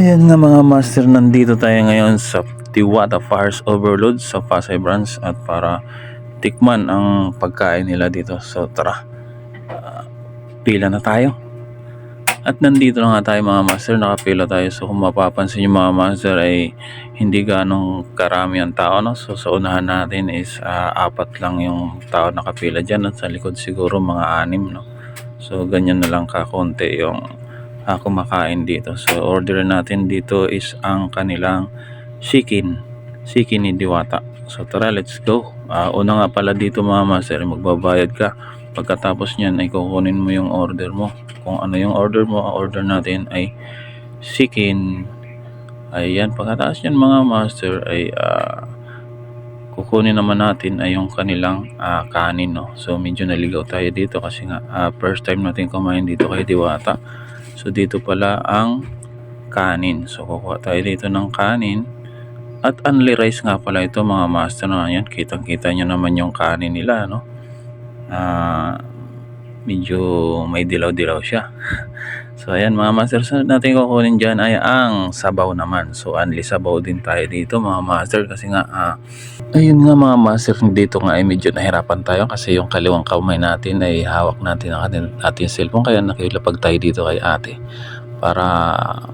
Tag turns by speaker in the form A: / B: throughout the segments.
A: Ayan nga mga master, nandito tayo ngayon sa Tiwata Fires Overload sa Pasay Branch at para tikman ang pagkain nila dito. So tara, Ah, pila na tayo. At nandito na nga tayo mga master, nakapila tayo. So kung mapapansin nyo mga master ay hindi ganong karami ang tao. No? So sa unahan natin is ah, apat lang yung tao nakapila dyan at sa likod siguro mga anim. No? So ganyan na lang kakonti yung ah, kumakain dito. So order natin dito is ang kanilang chicken, chicken ni Diwata. So tara, let's go. Ah, una nga pala dito mga master, magbabayad ka. Pagkatapos niyan ay kukunin mo yung order mo. Kung ano yung order mo, order natin ay chicken. Ayan, pagkatapos niyan mga master ay ah, kukunin naman natin ay yung kanilang ah, kanin no. So medyo naligaw tayo dito kasi nga ah, first time natin kumain dito kay Diwata. So dito pala ang kanin. So kukuha tayo dito ng kanin. At only rice nga pala ito mga master na yan. Kitang kita nyo naman yung kanin nila no. Ah, medyo may dilaw-dilaw siya. so ayan mga master, so natin kukunin dyan ay ang sabaw naman. So only sabaw din tayo dito mga master kasi nga ah, ayun nga mga master dito nga ay medyo nahirapan tayo kasi yung kaliwang kamay natin ay hawak natin ang ating, ating cellphone kaya nakilapag tayo dito kay ate para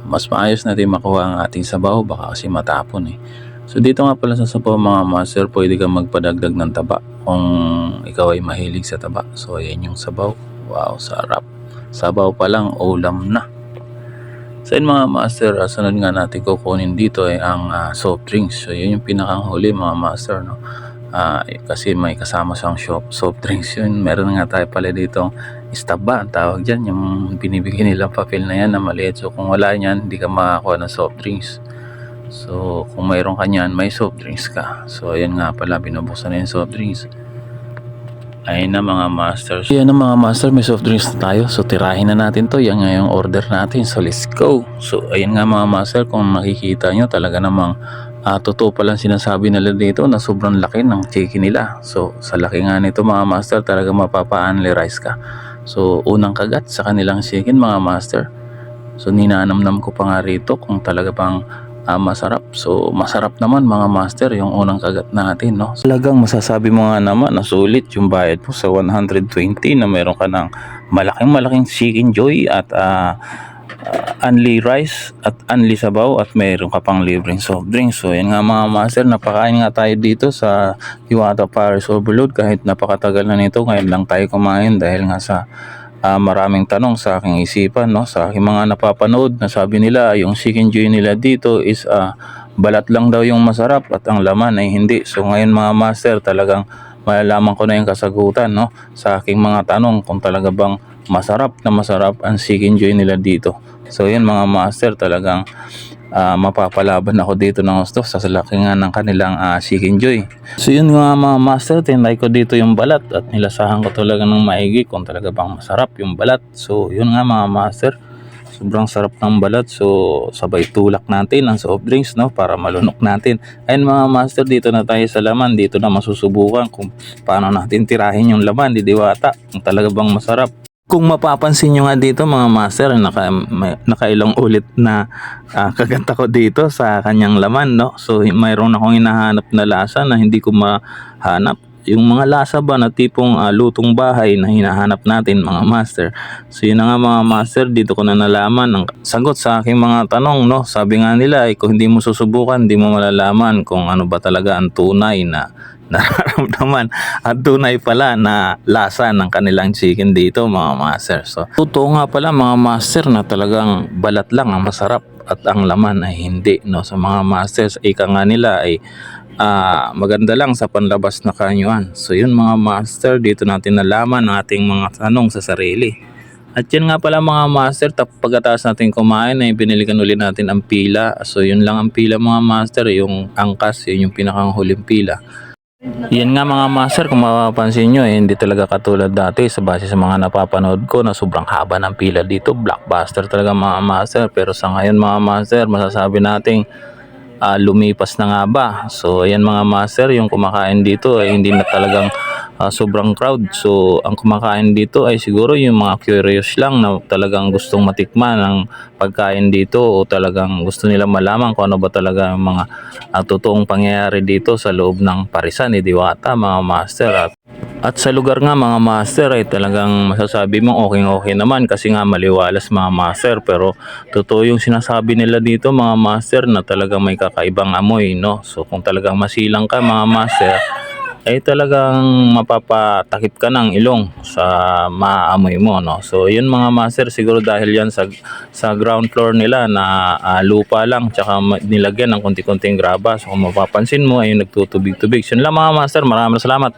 A: mas maayos natin makuha ang ating sabaw baka kasi matapon eh. So dito nga pala sa sabaw mga master pwede kang magpadagdag ng taba kung ikaw ay mahilig sa taba. So ayan yung sabaw. Wow, sarap. Sabaw pa lang, ulam na. So mga master, ah, sunod nga natin kukunin dito ay ang ah, soft drinks. So yun yung pinakahuli mga master. No? Eh, kasi may kasama siyang shop, soft drinks yun. Meron nga tayo pala dito istaba ang tawag dyan. Yung binibigyan nilang papel na yan na maliit. So kung wala yan, hindi ka makakuha ng soft drinks. So, kung mayroon ka niyan, may soft drinks ka. So, ayan nga pala, binubuksan na yung soft drinks. Ayun na mga masters. Ayan na mga master, may soft drinks na tayo. So, tirahin na natin to. Yan nga yung order natin. So, let's go. So, ayan nga mga master, kung nakikita nyo, talaga namang ah, totoo palang sinasabi nila dito na sobrang laki ng chicken nila. So, sa laki nga nito mga master, talaga mapapa-analyze ka. So, unang kagat sa kanilang chicken mga master. So, ninanamnam ko pa nga rito kung talaga bang ah, masarap. So, masarap naman mga master yung unang kagat natin, no? Talagang masasabi mo nga naman na sulit yung bayad mo sa 120 na meron ka ng malaking malaking chicken joy at ah, ah, unli rice at unli sabaw at meron ka pang libreng soft drink. So, yan nga mga master, napakain nga tayo dito sa Iwata Paris Overload kahit napakatagal na nito. Ngayon lang tayo kumain dahil nga sa ah, maraming tanong sa aking isipan no? Sa aking mga napapanood na sabi nila yung chicken joy nila dito is ah, balat lang daw yung masarap at ang laman ay hindi. So ngayon mga master talagang malalaman ko na yung kasagutan no? Sa aking mga tanong kung talaga bang masarap na masarap ang chicken joy nila dito. So yun mga master talagang ah, mapapalaban ako dito ng gusto sa laki nga ng kanilang ah, chicken joy. So yun nga mga master, tinry ko dito yung balat at nilasahan ko talaga ng maigi kung talaga bang masarap yung balat. So yun nga mga master, sobrang sarap ng balat. So sabay tulak natin ang soft drinks no para malunok natin. Ayun mga master, dito na tayo sa laman. Dito na masusubukan kung paano natin tirahin yung laman di diwata. Kung talaga bang masarap. Kung mapapansin nyo nga dito mga master, naka, may, nakailang ulit na ah, kaganta ko dito sa kanyang laman, no? So, mayroon akong hinahanap na lasa na hindi ko mahanap. Yung mga lasa ba na tipong ah, lutong bahay na hinahanap natin mga master. So, yun na nga mga master, dito ko na nalaman ang sagot sa aking mga tanong, no? Sabi nga nila, eh, kung hindi mo susubukan, hindi mo malalaman kung ano ba talaga ang tunay na nararamdaman at tunay pala na lasa ng kanilang chicken dito mga master. So, totoo nga pala mga master na talagang balat lang ang masarap at ang laman ay hindi. No? Sa mga masters, ika nga nila ay ah, maganda lang sa panlabas na kanyuan. So yun mga master, dito natin nalaman ang ating mga tanong sa sarili. At yan nga pala mga master, tap pagkatapos natin kumain ay binilikan ulit natin ang pila. So yun lang ang pila mga master, yung angkas, yun yung pinakang huling pila. Yan nga mga master, kung mapapansin nyo, eh, hindi talaga katulad dati sa base sa mga napapanood ko na sobrang haba ng pila dito. Blockbuster talaga mga master. Pero sa ngayon mga master, masasabi nating ah, lumipas na nga ba. So ayan mga master, yung kumakain dito ay hindi na talagang
B: ah, sobrang crowd. So, ang kumakain dito ay siguro yung mga curious lang na talagang gustong matikman ng pagkain dito o talagang gusto nila malaman kung ano ba talaga ang mga ah, totoong pangyayari dito sa loob ng parisan ni Diwata, mga master. At, at sa lugar nga mga master ay talagang masasabi mo okay okay naman kasi nga maliwalas mga master pero totoo yung sinasabi nila dito mga master na talagang may kakaibang amoy no. So kung talagang masilang ka mga master ay talagang mapapatakip ka ng ilong sa maamoy mo no. So yun mga master siguro dahil yan sa sa ground floor nila na ah, lupa lang tsaka nilagyan ng konti-konting graba. So kung mapapansin mo ay nagtutubig-tubig. So yun lang mga master, maraming salamat.